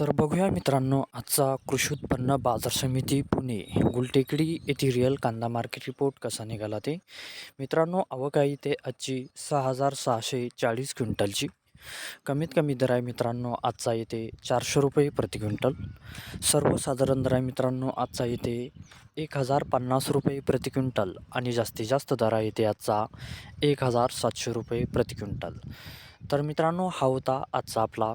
तर बघूया मित्रांनो आजचा कृषी उत्पन्न बाजार समिती पुणे गुलटेकडी येथे कांदा मार्केट रिपोर्ट कसा निघाला ते? मित्रांनो आवक आहे ते आजची सहा हजार सहाशे चाळीस क्विंटलची. कमीत कमी दर आहे मित्रांनो आजचा येते चारशे रुपये प्रति क्विंटल. सर्वसाधारण दर आहे मित्रांनो आजचा येते एक हजार पन्नास रुपये प्रति क्विंटल आणि जास्तीत जास्त दर आहे येते आजचा एक हजार सातशे रुपये प्रति क्विंटल. तर मित्रांनो हा होता आजचा आपला